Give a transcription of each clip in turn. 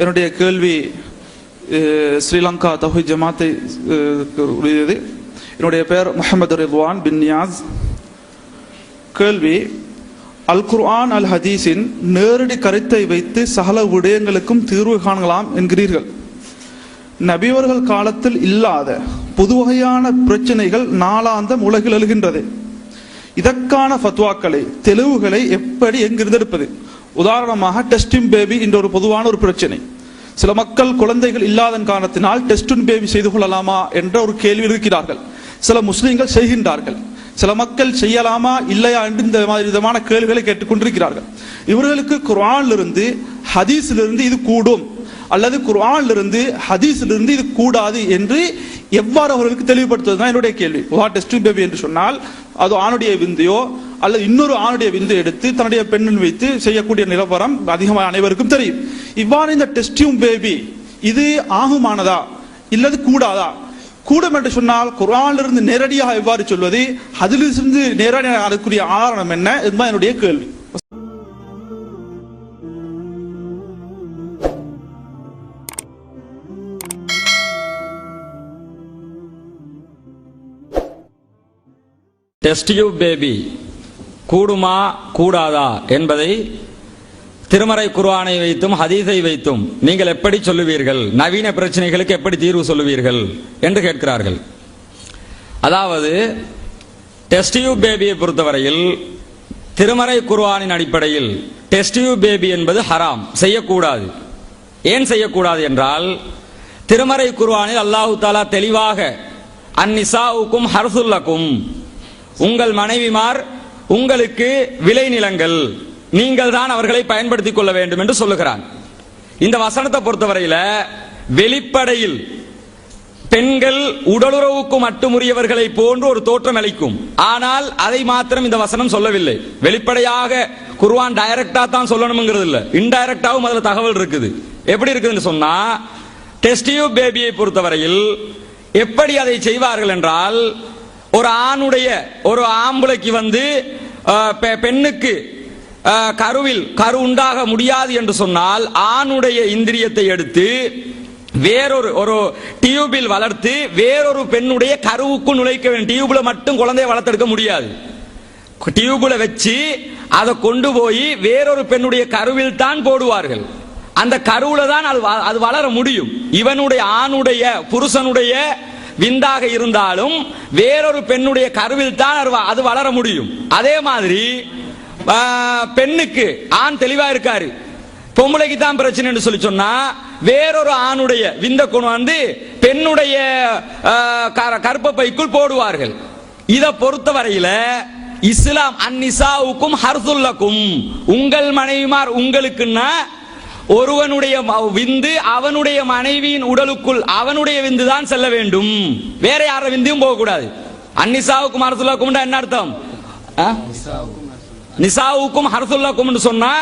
என்னுடைய கேள்வி ஸ்ரீலங்கா தஹி ஜமாத்தை உரியது என்னுடைய பெயர் முகமது ரித்வான் பின் நியாஸ். கேள்வி அல் குர்ஆன் அல் ஹதீஸின் நேரடி கருத்தை வைத்து சகல விடயங்களுக்கும் தீர்வு காணலாம் என்கிறீர்கள். நபிவர்கள் காலத்தில் இல்லாத புதுவகையான பிரச்சனைகள் நாளாந்தம் உலகில் எழுகின்றது. இதற்கான ஃபத்வாக்களை தெளிவுகளை எப்படி எங்கிருந்து எடுப்பது உதாரணமாக டெஸ்டிங் பேபி என்ற ஒரு பொதுவான ஒரு பிரச்சனை. சில மக்கள் குழந்தைகள் இல்லாத காரணத்தினால் டெஸ்டின் பேபி செய்து கொள்ளலாமா என்ற ஒரு கேள்வி இருக்கிறார்கள். சில முஸ்லீம்கள் செய்கின்றார்கள். சில மக்கள் செய்யலாமா இல்லையா என்று இந்த மாதிரி விதமான கேள்விகளை கேட்டுக்கொண்டிருக்கிறார்கள். இவர்களுக்கு குர்ஆனிலிருந்து ஹதீஸிலிருந்து இது கூடும். அல்லது குர்ஆனிலிருந்து ஹதீஸிலிருந்து இது கூடாது என்று எவ்வாறு அவர்களுக்கு தெளிவுபடுத்துவது தான் என்னுடைய கேள்வி. டெஸ்ட் பேபி என்று சொன்னால் அது ஆணுடைய விந்தையோ அல்லது இன்னொரு ஆணுடைய விந்து எடுத்து தன்னுடைய பெண்ணில் வைத்து செய்யக்கூடிய நிலவரம் அதிகமாக அனைவருக்கும் தெரியும். இவ்வாறு இந்த டெஸ்டியூம் பேபி இது ஆகுமானதா? இல்லது கூடாதா? கூடும் என்று சொன்னால் குரானிலிருந்து நேரடியாக எவ்வாறு சொல்வது? அதிலிருந்து நேரடியாக அதற்குரிய ஆதாரம் என்ன? இதுதான் என்னுடைய கேள்வி. டெஸ்ட் யூ பேபி கூடுமா கூடாதா என்பதை திருமறை குர்ஆனை வைத்தும் ஹதீஸை வைத்தும் நீங்கள் எப்படி சொல்லுவீர்கள்? நவீன பிரச்சனைகளுக்கு எப்படி தீர்வு சொல்லுவீர்கள் என்று கேட்கிறார்கள். அதாவது டெஸ்ட் பேபியை பொறுத்தவரையில் திருமறை குர்ஆனின் அடிப்படையில் டெஸ்ட் யூ பேபி என்பது ஹராம் செய்யக்கூடாது. ஏன் செய்யக்கூடாது என்றால் திருமறை குர்ஆனில் அல்லாஹு தாலா தெளிவாக அந்நிசாவுக்கும் ஹர்சுல்லக்கும். உங்கள் மனைவிமார் உங்களுக்கு விளைநிலங்கள் நீங்கள் தான் அவர்களை பயன்படுத்திக் கொள்ள வேண்டும் என்று சொல்லுகிறான். இந்த வசனத்தை பொறுத்தவரையில வெளிப்படையில் பெண்கள் உடலுறவுக்கு மட்டுமுரியவர்களை போன்று ஒரு தோற்றம் அளிக்கும். ஆனால் அதை மாத்திரம் இந்த வசனம் சொல்லவில்லை. வெளிப்படையாக குருவான் டைரக்டா தான் சொல்லணுங்கிறது இல்ல. இன்டைரக்டாவும் அதுல தகவல் இருக்குது. எப்படி இருக்குதுன்னு சொன்னா டெஸ்டியூ பேபியை பொறுத்தவரையில் எப்படி அதை செய்வார்கள் என்றால் ஒரு ஆணுடைய ஒரு ஆம்பளைக்கு வந்து பெ- பெண்ணுக்கு கருவில் கரு உண்டாக முடியாது என்று சொன்னால் ஆணுடைய இந்திரியத்தை எடுத்து வேறொரு ஒரு டியூபில் வளர்த்து வேறொரு பெண்ணுடைய கருவுக்கு நுழைக்க வேண்டும். டியூப்ல மட்டும் குழந்தையை வளர்த்தெடுக்க முடியாது. டியூப்ல வச்சு அதை கொண்டு போய் வேறொரு பெண்ணுடைய கருவில் தான் போடுவார்கள். அந்த கருவுல தான் அது வ- அது வளர முடியும். இவனுடைய ஆணுடைய புருஷனுடைய விந்தாக இருந்தாலும் வேறொரு பெண்ணுடைய கருவில் தான் அது வளர முடியும். அதே மாதிரி பெண்ணுக்கு ஆண் தெளிவா இருக்காரு. பொம்பளைக்கு தான் பிரச்சனைன்னு சொல்லி சொன்னா வேறொரு ஆணுடைய விந்த கொண்டு வந்து பெண்ணுடைய ஆ, கர- கர்ப்பப்பைக்குள் போடுவார்கள். இத பொறுத்தவரையில இஸ்லாம் அந்நிசாவுக்கும் ஹர்துல்லக்கும் உங்கள் மனைவிமார் உங்களுக்குன்னா ஒருவனுடைய விந்து அவனுடைய மனைவியின் உடலுக்குள் அவனுடைய விந்து தான் செல்ல வேண்டும். வேற யார விந்தையும் போக கூடாது. அன்னிசாவுக்கும் அரசுல்லாக்கும் என்ன அர்த்தம்? ஆ? நிசாவுக்கும் ஹர்சுல்லக்கும் என்று சொன்னா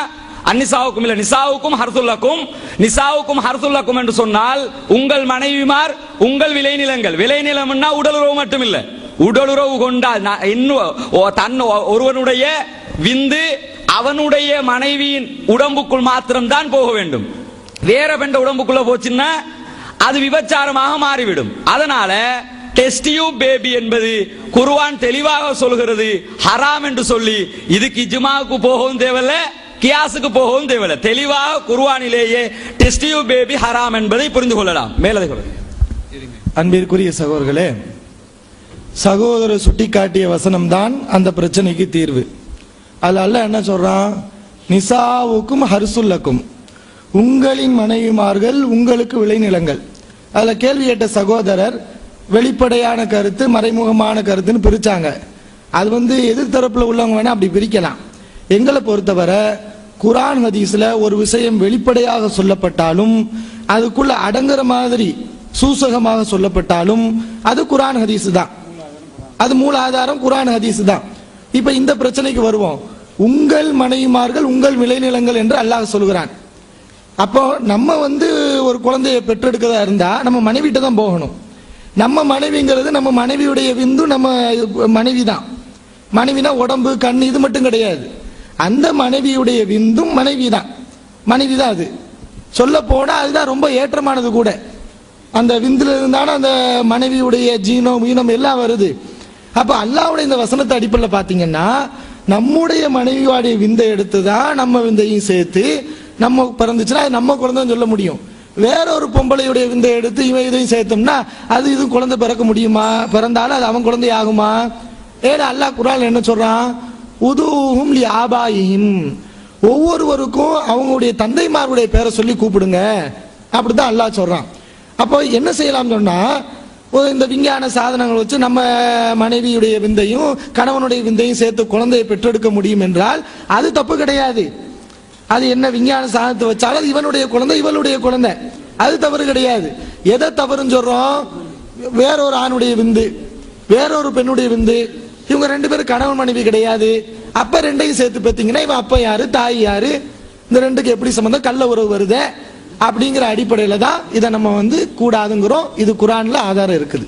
அன்னிசாவுக்கும் இல்ல நிசாவுக்கும் ஹர்சுல்லக்கும் நிசாவுக்கும் ஹர்சுல்லக்கும் என்று சொன்னால் உங்கள் மனைவிமார் உங்கள் விளைநிலங்கள். விளைநிலம்னா உடலுறவு மட்டும் இல்ல உடலுறவு கொண்டால் நான் இன்னும் ஓ- தன் ஒருவனுடைய விந்து அவனுடைய மனைவியின் உடம்புக்குள் மாத்திரம்தான் போக வேண்டும். வேற பெண்ட உடம்புக்குள்ள போச்சுன்னா அது விபச்சாரமாக மாறிவிடும். அதனால டெஸ்டியூ பேபி என்பது குருவான் தெளிவாக சொல்கிறது. ஹராம் என்று சொல்லி இதுக்கு இஜ்மாவுக்கு போகவும் தேவையில்ல கியாஸுக்கு போகவும் தேவையில்ல. தெளிவாக குருவானிலேயே டெஸ்டியூ பேபி ஹராம் என்பதை புரிந்து கொள்ளலாம். மேலதை அன்பிற்குரிய சகோதரர்களே சகோதரர் சுட்டிக்காட்டிய வசனம்தான் அந்த பிரச்சனைக்கு தீர்வு. அதுல என்ன சொல்றான்? நிசாவுக்கும் ஹர்சுல்லக்கும். உங்களின் மனைவிமார்கள் உங்களுக்கு விளைநிலங்கள். அதில் கேள்வி கேட்ட சகோதரர் வெளிப்படையான கருத்து மறைமுகமான கருத்துன்னு பிரித்தாங்க அது வந்து எதிர்த்தரப்பில் உள்ளவங்க வேணால் அப்படி பிரிக்கலாம். எங்களை பொறுத்தவரை குரான் ஹதீஸில் ஒரு விஷயம் வெளிப்படையாக சொல்லப்பட்டாலும் அதுக்குள்ள அடங்குற மாதிரி சூசகமாக சொல்லப்பட்டாலும் அது குரான் ஹதீஸ் தான். அது மூல ஆதாரம் குரான் ஹதீஸ் தான். இப்ப இந்த பிரச்சனைக்கு வருவோம். உங்கள் மனைவிமார்கள் உங்கள் விளைநிலங்கள் என்று அல்லாஹ் சொல்கிறான். அப்போ நம்ம வந்து ஒரு குழந்தையை பெற்றெடுக்கிறதா இருந்தா நம்ம மனைவிட்ட தான் போகணும். நம்ம மனைவிங்கிறது நம்ம மனைவியுடைய விந்து நம்ம மனைவி தான். மனைவினா உடம்பு கண் இது மட்டும் கிடையாது. அந்த மனைவியுடைய விந்தும் மனைவி தான். மனைவி தான் அது. சொல்ல போனால் அதுதான் ரொம்ப ஏற்றமானது கூட. அந்த விந்துல இருந்தான அந்த மனைவியுடைய ஜீனம் மீனம் எல்லாம் வருது. அப்ப அல்லாவுடைய இந்த வசனத்தை அடிப்படையில் பாத்தீங்கன்னா நம்முடைய மனைவியோடைய விந்தை எடுத்து தான் நம்ம விந்தையும் சேர்த்து நம்ம பிறந்துச்சுன்னா அது நம்ம குழந்தைன்னு சொல்ல முடியும். வேற ஒரு பொம்பளையுடைய விந்தை எடுத்து இவன் இதையும் சேர்த்தோம்னா அது இது குழந்தை பிறக்க முடியுமா? பிறந்தாலும் அது அவன் குழந்தை ஆகுமா ஏன்னா அல்லாஹ் குரான் என்ன சொல்றான்? உதுவும் லி ஆபாயிஹிம். ஒவ்வொருவருக்கும் அவங்களுடைய தந்தைமாருடைய பேரை சொல்லி கூப்பிடுங்க. அப்படிதான் அல்லாஹ் சொல்றான். அப்போ என்ன செய்யலாம் சொன்னா இந்த விஞ்ஞான சாதனங்கள் வச்சு நம்ம மனைவியுடைய விந்தையும் கணவனுடைய விந்தையும் சேர்த்து குழந்தையை பெற்றெடுக்க முடியும் என்றால் அது தப்பு கிடையாது. அது என்ன விஞ்ஞான சாதனத்தை வச்சாலும் அது இவனுடைய குழந்தை இவளுடைய குழந்தை. அது தவறு கிடையாது. எதை தவறுன்னு சொல்றோம்? வேறொரு ஆணுடைய விந்து வேறொரு பெண்ணுடைய விந்து. இவங்க ரெண்டு பேரும் கணவன் மனைவி கிடையாது. அப்ப ரெண்டையும் சேர்த்து பார்த்தீங்கன்னா இவன் அப்பா யாரு தாய் யாரு? இந்த ரெண்டுக்கு எப்படி சம்மந்தம் கள்ள உறவு வருதே. அப்படிங்கிற அடிப்படையில் தான் இதை நம்ம வந்து கூடாதுங்கிறோம். இது குரான்ல ஆதாரம் இருக்குது.